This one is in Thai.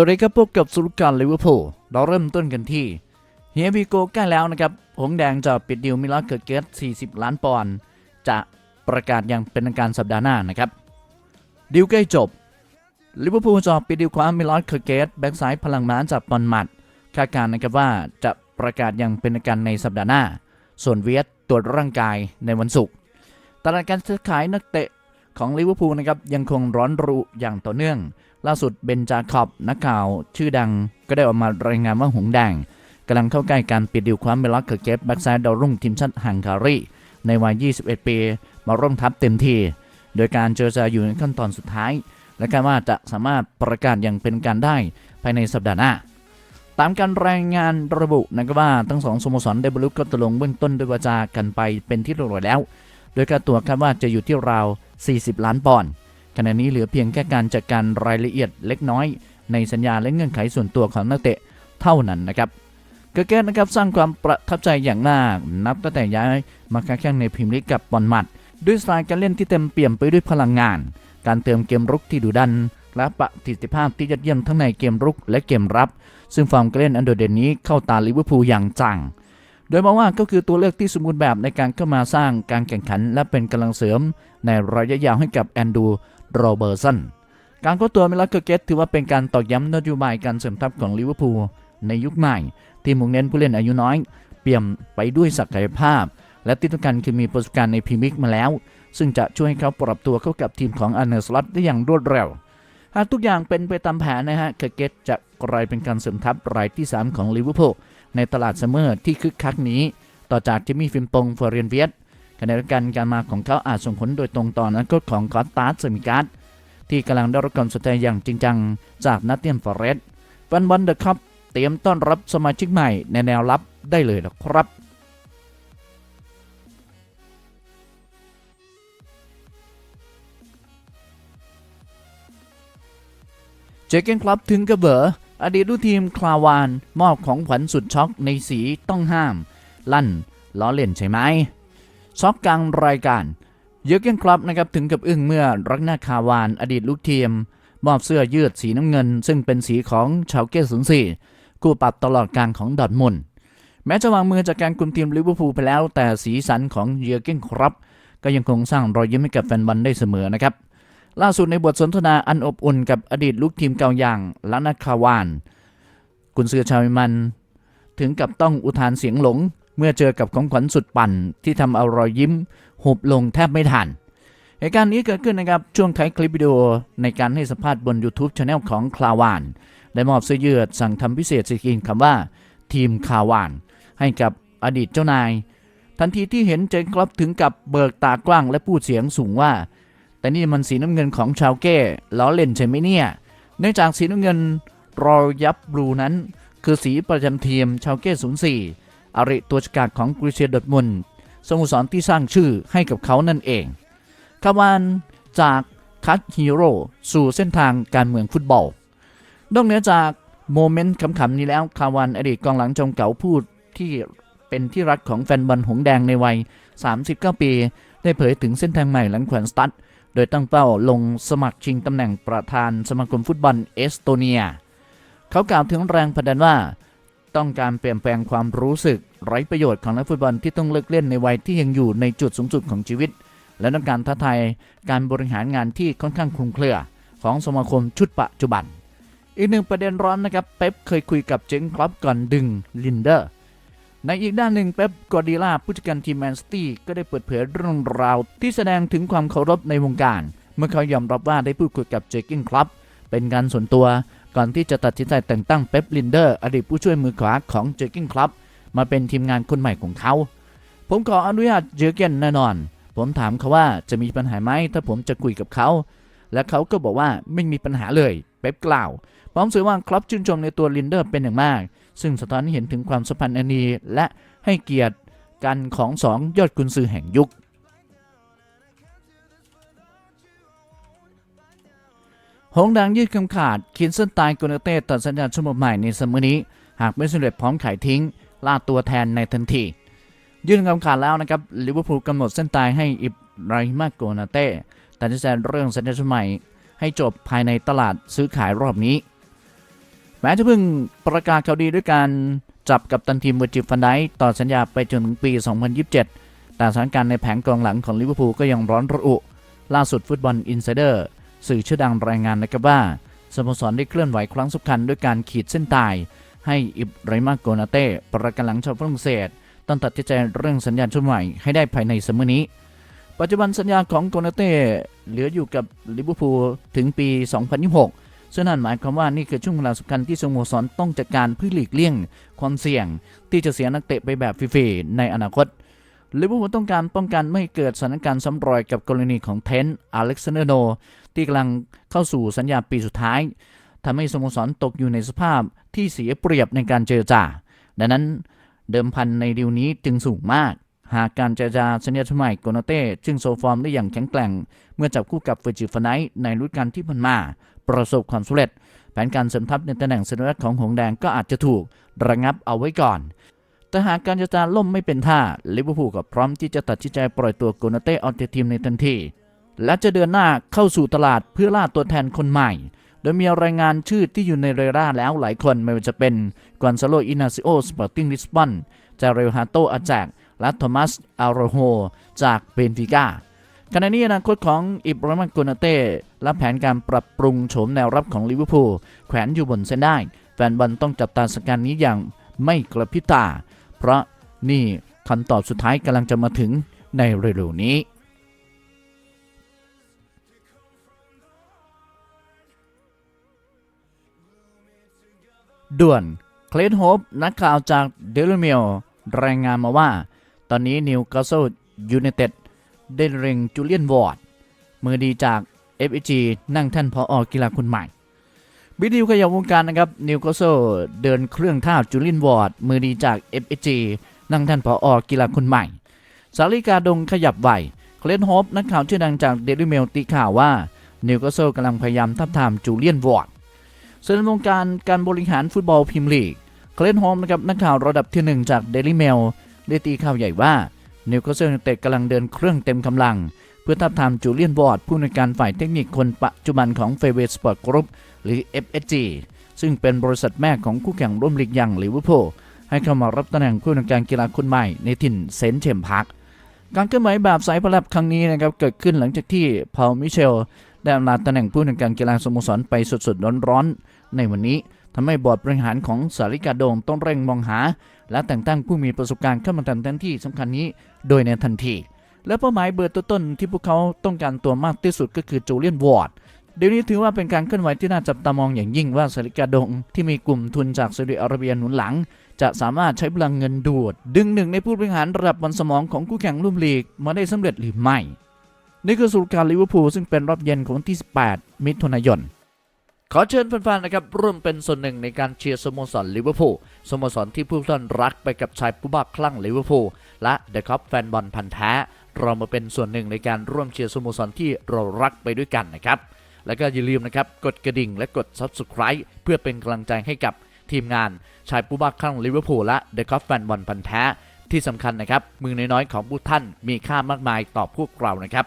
สวัสดีครับพบกับสุรการลิเวอร์พูลเราเริ่มต้นกันที่เฮียบิโกใกล้แล้วนะครับ หงแดงจะปิดดิวมิลาเกิดเกต40 ล้านปอนด์จะประกาศอย่างเป็นทางการสัปดาห์หน้านะครับ ดิวใกล้จบลิเวอร์พูลจะปิดดิวความมิลานเกิดเกตแบ็กซ้ายพลังม้าจากบอลหมัดคาดการณ์นะครับว่าจะประกาศอย่างเป็นทางการในสัปดาห์หน้า ส่วนเวียตตรวจร่างกายในวันศุกร์ตลาดการซื้อขายนักเตะของลิเวอร์พูลนะครับยังคงร้อนรุอย่างต่อเนื่อง ล่าสุดเบนจาคอบนักข่าวชื่อดังก็ได้ออกมารายงานว่าหงแดงกำลังเข้าใกล้การปิดดิวความเบลล็อกเกอร์เกตแบ็กซ้ายดาวรุ่งทีมชาติฮังการีในวัย 21 ปี มาร่วมทัพเต็มทีโดยการเจรจาอยู่ในขั้นตอนสุดท้าย และคาดว่าจะสามารถประกาศอย่างเป็นการได้ภายในสัปดาห์หน้า ตามการรายงานระบุนะครับว่าทั้งสองสโมสรได้บรรลุข้อตกลงเบื้องต้นด้วยวาจากันไปเป็นที่เรียบร้อยแล้ว โดยค่าตัวคาดว่าจะอยู่ที่ราว 40 ล้านปอนด์ ขณะนี้เหลือเพียงแค่การจัดการรายละเอียดเล็กน้อย ในสัญญาและเงื่อนไขส่วนตัวของนักเตะเท่านั้นนะครับเกร์เกตนะครับสร้างความประทับใจอย่างมากนับตั้งแต่ย้ายมาค้าแข่งในพรีเมียร์ลีกกับบอลมัด ด้วยสไตล์การเล่นที่เต็มเปี่ยมไปด้วยพลังงาน การเติมเกมรุกที่ดุดัน และประสิทธิภาพที่ยอดเยี่ยมทั้งในเกมรุกและเกมรับ ซึ่งฟอร์มการเล่นอันโดดเด่นนี้เข้าตาลิเวอร์พูลอย่างจัง โดยมองว่าก็คือตัวเลือกที่สมบูรณ์แบบในการเข้ามาสร้างการแข่งขัน และเป็นกำลังเสริม ในระยะยาวให้กับแอนดู โรเบอร์สันการเข้าตัวมิลาเกอร์เกตถือว่าเป็นการตอกย้ำนโยบายการเสริมทัพของลิเวอร์พูลในยุคใหม่ ที่มุ่งเน้นผู้เล่นอายุน้อย เปี่ยมไปด้วยศักยภาพ และที่สำคัญคือมีประสบการณ์ในพรีเมียร์ลีกมาแล้ว ซึ่งจะช่วยให้เขาปรับตัวเข้ากับทีมของอันเนอร์สลอตได้อย่างรวดเร็ว หากทุกอย่างเป็นไปตามแผนนะฮะเกเกตจะกลายเป็นการเสริมทัพรายที่ 3 ของลิเวอร์พูลในตลาดซัมเมอร์ที่คึกคักนี้ ต่อจากจิมมี่ฟิมปงเฟอร์เรียนเวียต ขณะเดียวกันการมาของเขาอาจส่งผลโดยตรงต่ออนาคตของคอสตาร์สมิการ์ดที่กำลังได้รับการสนใจอย่างจริงจังจากนัตเตียนฟอเรสต์วันวันเดอะคัพเตรียมต้อนรับสมาชิกใหม่ในแนวรับได้เลยนะครับเจเกนคลับถึงกระเบออดีตลูกทีมคลาวาน มอบของขวัญสุดช็อกในสีต้องห้าม ลั่นล้อเล่นใช่ไหม ช็อกกลางรายการ เยอร์เกนคลับนะครับถึงกับอึ้งเมื่อรักนาคาวานอดีตลูกทีม มอบเสื้อยืดสีน้ำเงิน ซึ่งเป็นสีของชาวเกสศูนย์สี่คู่ปรับตลอดการของดอทมุนแม้จะวางมือจากการคุมทีมลิเวอร์พูลไปแล้ว แต่สีสันของเยอร์เกนคลับก็ยังคงสร้างรอยยิ้มให้กับแฟนบอลได้เสมอนะครับล่าสุดในบทสนทนาอันอบอุ่นกับอดีตลูกทีมเก่าอย่างลานาคาวานกุนซือชาวเยอรมัน ถึงกับต้องอุทานเสียงหลง เมื่อเจอกับของขวัญสุดปั่นที่ทำเอารอยยิ้มหุบลงแทบไม่ทันเหตุการณ์นี้เกิดขึ้นนะครับ ช่วงท้ายคลิปวิดีโอในการให้สัมภาษณ์บน YouTube c h anel ของคลาวานได้มอบเสื้อยืดสั่งทำพิเศษสกรีนคำว่า ทีมคาวาน ให้กับอดีตเจ้านาย ทันทีที่เห็นเจนครอปถึงกับเบิกตากว้างและพูดเสียงสูงว่า แต่นี่มันสีน้ำเงินของชาวเก้ล้อเล่นใช่ไหมเนี่ย เนื่องจากสีน้ำเงินรอยยับบลูนั้น คือสีประจำทีมชาวเก้04 อาริตัวฉกาจของกริเชียดอร์มุนสโมสรที่สร้างชื่อให้กับเขานั่นเองคาวานจากคัตฮีโร่สู่เส้นทางการเมืองฟุตบอลนอกเหนือจากโมเมนต์ขำๆนี้แล้วคาวานอดีตกองหลังจอมเก่าพูดที่เป็นที่รักของแฟนบอลหงแดงในวัย 39 ปี ได้เผยถึงเส้นทางใหม่หลังแขวนสตัดโดยตั้งเป้าลงสมัครชิงตำแหน่งประธานสมาคมฟุตบอลเอสโตเนีย เขากล่าวถึงแรงผลักดันว่า ต้องการเปลี่ยนแปลงความรู้สึกไร้ประโยชน์ของนักฟุตบอลที่ต้องเลิกเล่นในวัยที่ยังอยู่ในจุดสูงสุดของชีวิต และต้องการท้าทายการบริหารงานที่ค่อนข้างคลุมเครือ ของสมาคมชุดปัจจุบัน อีกหนึ่งประเด็นร้อนนะครับเป๊ปเคยคุยกับเจงคลับก่อนดึงลินเดอร์ในอีกด้านหนึ่งเป๊ปกอดิล่าผู้จัดการทีมแมนสตี้ก็ได้เปิดเผยเรื่องราว ที่แสดงถึงความเคารพในวงการ เมื่อเขายอมรับว่าได้พูดคุยกับเจกินคลับเป็นการส่วนตัว ก่อนที่จะตัดสินใจแต่งตั้งเป๊ปลินเดอร์อดีตผู้ช่วยมือขวาของเจอร์กินคลับมาเป็นทีมงานคนใหม่ของเขา ผมขออนุญาตเจอเกนแน่นอน ผมถามเขาว่าจะมีปัญหาไหมถ้าผมจะคุยกับเขา และเขาก็บอกว่าไม่มีปัญหาเลยเป๊ปกล่าวพร้อมเสริมว่าคลับชื่นชมในตัวลินเดอร์เป็นอย่างมาก ซึ่งสะท้อนให้เห็นถึงความสัมพันธ์อันดีและให้เกียรติกันของสองยอดกุนซือแห่งยุค หงดังยืดคำขาดขีดเส้นตายกเนเต้ตัดสัญญาฉบับใหม่ในซัมเมอร์นี้ หากไม่สำเร็จพร้อมขายทิ้งล่าตัวแทนในทันที ยื่นคำขาดแล้วนะครับลิเวอร์พูลกำหนดเส้นตายให้อิบราฮิมาโกนาเต้ตัดสินใจเรื่องสัญญาฉบับใหม่ ให้จบภายในตลาดซื้อขายรอบนี้ แม้จะเพิ่งประกาศข่าวดีด้วยการจับกับตันทีมเวอร์จิฟันไดต่อสัญญาไปจนถึงปี 2027 แต่สถานการณ์ในแผงกองหลังของลิเวอร์พูลก็ยังร้อนระอุ ล่าสุดฟุตบอลอินไซเดอร์ สื่อชื่อดังรายงานนะครับว่าสโมสรได้เคลื่อนไหวครั้งสำคัญด้วยการขีดเส้นตาย ให้อิบไรมาโกนาเต้ประกันหลังชาวฝรั่งเศสต้องตัดใจเรื่องสัญญาชุดใหม่ให้ได้ภายในซัมมอร์นี้ ปัจจุบันสัญญาของโกนาเต้เหลืออยู่กับลิเวอร์พูลถึงปี 2026 ซึ่งนั่นหมายความว่านี่คือช่วงเวลาสำคัญที่สโมสรต้องจัดการเพื่อหลีกเลี่ยง ความเสี่ยงที่จะเสียนักเตะไปแบบฟรีๆในอนาคตลิเวอร์พูลต้องการป้องกันไม่ให้เกิดสถานการณ์ซ้ำรอยกับกรณีของเทนอเล็กซานเดอร์โน ที่กำลังเข้าสู่สัญญาปีสุดท้ายทำให้สโมสรตกอยู่ในสภาพที่เสียเปรียบในการเจรจา ดังนั้นเดิมพันในดีลนี้จึงสูงมาก หากการเจรจาสัญญาชุใหม่โกนาเต้จึงโซฟอร์มได้อย่างแข็งแกร่ง เมื่อจับคู่กับเฟอร์จิฟไนท์ในฤดูกาลที่ผ่านมา ประสบความสำเร็จ แผนการเสริมทัพในตำแหน่งเซนเตอร์ของหงส์แดงก็อาจจะถูกระงับเอาไว้ก่อนแต่หากการเจรจาล่มไม่เป็นท่าลิเวอร์พูลก็พร้อมที่จะตัดสินใจปล่อยตัวโกนาเต้ออกจากทีมในทันที และจะเดินหน้าเข้าสู่ตลาดเพื่อล่าตัวแทนคนใหม่ โดยมีรายงานชื่อที่อยู่ในเรดาร์แล้วหลายคนไม่ว่าจะเป็นกวนซาโลอินาซิโอสปอร์ติ้งลิสบอนจาเรลฮาโตอาแจกและโทมัสอาโรโฮจากเบนฟิก้าขณะนี้อนาคตของอิบราฮิมโกนาเต้และแผนการปรับปรุงโฉมแนวรับของลิเวอร์พูลแขวนอยู่บนเส้นได้ แฟนบอลต้องจับตาสการณ์นี้อย่างไม่กระพริบตา เพราะนี่คำตอบสุดท้ายกำลังจะมาถึงในเร็วๆนี้ ด่วนเคลนโฮปนักข่าวจากเดลิเมลรายงานมาว่า ตอนนี้นิวคาสเซิลยูไนเต็ดได้เร็งจูเลียนวอร์ด มือดีจาก f อ g นั่งท่านพออกีฬาคนใหม่บิดิวขยับวงการนะครับนิวคาสเซิลเดินเครื่องท่าจูเลียนวอร์ด มือดีจาก f อ g นั่งท่านพออกีฬาคนใหม่ สาริกาดงขยับไหวเคลนโฮปนักข่าวชื่อดังจากเดลิเมลตีข่าวว่านิวคาสเซิลกำลังพยายามทับทามจูเลียนวอร์ด ส่วนในวงการการบริหารฟุตบอลพรีเมียร์ลีกเคลนโฮมนะครับนักข่าวระดับที่หนึ่งจากเดลิเมลได้ตีข่าวใหญ่ว่านิวคาสเซิลยูไนเต็ดกำลังเดินเครื่องเต็มกำลัง เพื่อทับทามจูเลียนบอร์ดผู้ในการฝ่ายเทคนิคคนปัจจุบันของเฟเวสปอร์ตกรุ๊ปหรือ FSG ซึ่งเป็นบริษัทแม่ของคู่แข่งร่วมลีกอย่างลิเวอร์พูลให้เข้ามารับตำแหน่งผู้ในการกีฬาคนใหม่ในถิ่นเซนเชมพาร์คการเคลื่อนไหวแบบสายพลับครั้งนี้นะครับเกิดขึ้นหลังจากที่พาลมิเชล ได้อำลาตำแหน่งผู้ในการกีฬาสโมสรไปสดๆร้อนๆ ในวันนี้ทำให้บอร์ดบริหารของสาริกาโดงต้องเร่งมองหา และแต่งตั้งผู้มีประสบการณ์เข้ามาทำหน้าที่สำคัญนี้โดยในทันที และเป้าหมายเบอร์ต้นๆที่พวกเขาต้องการตัวมากที่สุดก็คือจูเลียนวอร์ดเดี๋ยวนี้ถือว่าเป็นการเคลื่อนไหวที่น่าจับตามองอย่างยิ่งว่าสาริกาดง ที่มีกลุ่มทุนจากซาอุดิอาระเบียหนุนหลัง จะสามารถใช้พลังเงินดูด ดึงหนึ่งในผู้บริหารระดับมันสมองของคู่แข่งร่วมลีกมาได้สำเร็จหรือไม่ นี่คือสูตรการลิเวอร์พูลซึ่งเป็นรอบเย็นของวันที่ 18 มิถุนายน ขอเชิญแฟนๆนะครับร่วมเป็นส่วนหนึ่งในการเชียร์สโมสรลิเวอร์พูลสโมสรที่ผู้ท่านรักไปกับชายผู้บ้าคลั่งลิเวอร์พูลและเดอะคัพแฟนบอลพันธ์แท้ เรามาเป็นส่วนหนึ่งในการร่วมเชียร์สโมสรที่เรารักไปด้วยกันนะครับแล้วก็อย่าลืมนะครับกดกระดิ่งและกด Subscribe เพื่อเป็นกำลังใจให้กับทีมงานชายผู้บ้าคลั่งลิเวอร์พูลและเดอะคัพแฟนบอลพันธ์แท้ที่สำคัญนะครับมือน้อยๆของผู้ท่านมีค่ามากมายต่อพวกเรานะครับ